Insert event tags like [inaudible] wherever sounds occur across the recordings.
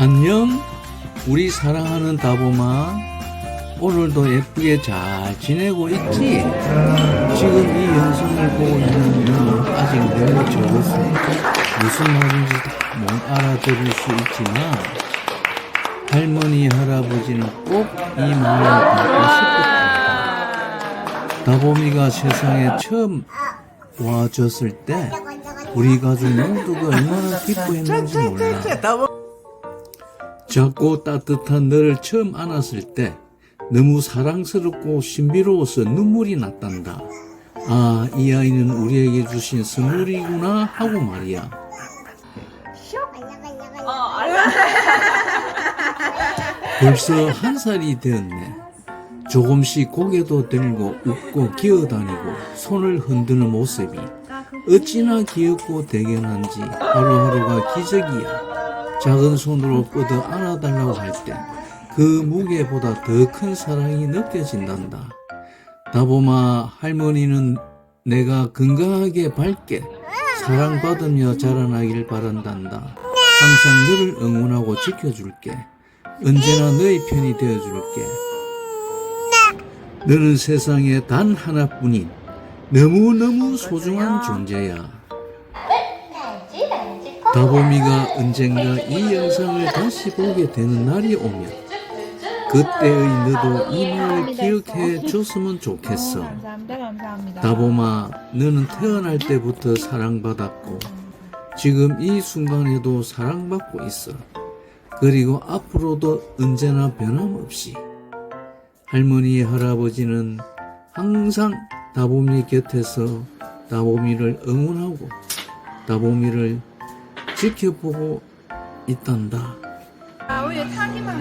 안녕, 우리 사랑하는 다보마. 오늘도 예쁘게 잘 지내고 있지? 지금 이 영상을 보고 있는 너는 아직 너무 적었어. 무슨 말인지 못 알아들을 수 있지만, 할머니, 할아버지는 꼭이 말을 받고 싶었다. 다보미가 세상에 처음 와줬을 때, 우리 가족 모두가 얼마나 기뻐했는지 몰라. 작고 따뜻한 너를 처음 안았을 때 너무 사랑스럽고 신비로워서 눈물이 났단다. 아, 이 아이는 우리에게 주신 선물이구나 하고 말이야. [laughs] 벌써 한 살이 되었네. 조금씩 고개도 들고 웃고 기어다니고 손을 흔드는 모습이 어찌나 귀엽고 대견한지 하루하루가 기적이야. 작은 손으로 뻗어 안아달라고 할 때 그 무게보다 더 큰 사랑이 느껴진단다. 다보마 할머니는 내가 건강하게 밝게 사랑받으며 자라나길 바란단다. 항상 너를 응원하고 지켜줄게. 언제나 너의 편이 되어줄게. 너는 세상에 단 하나뿐인 너무너무 소중한 존재야. 다보미가 언젠가 이 영상을 다시 보게 되는 날이 오면 그때의 너도 이 말을 기억해 줬으면 좋겠어. 감사합니다. 감사합니다. 다보마, 너는 태어날 때부터 사랑받았고 지금 이 순간에도 사랑받고 있어. 그리고 앞으로도 언제나 변함없이 할머니, 할아버지는 항상 다보미 곁에서 다보미를 응원하고 다보미를 지켜보고 있단다. 아, 타기만.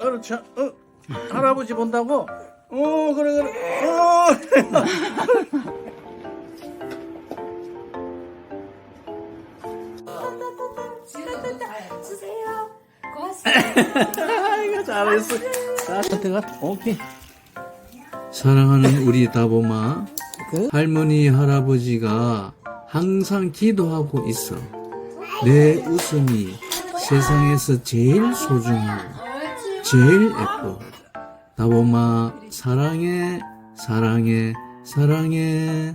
어, 자, 어, 할아버지 본다고? 어, 그래, 그래. 어, 주세요. 고맙습니다. 아이고, 잘했어. 자, 선택아, 오케이. 사랑하는 우리 다보마, 할머니, 할아버지가 항상 기도하고 있어. 내 웃음이 세상에서 제일 소중하고, 제일 예뻐. 다보마, 사랑해, 사랑해, 사랑해.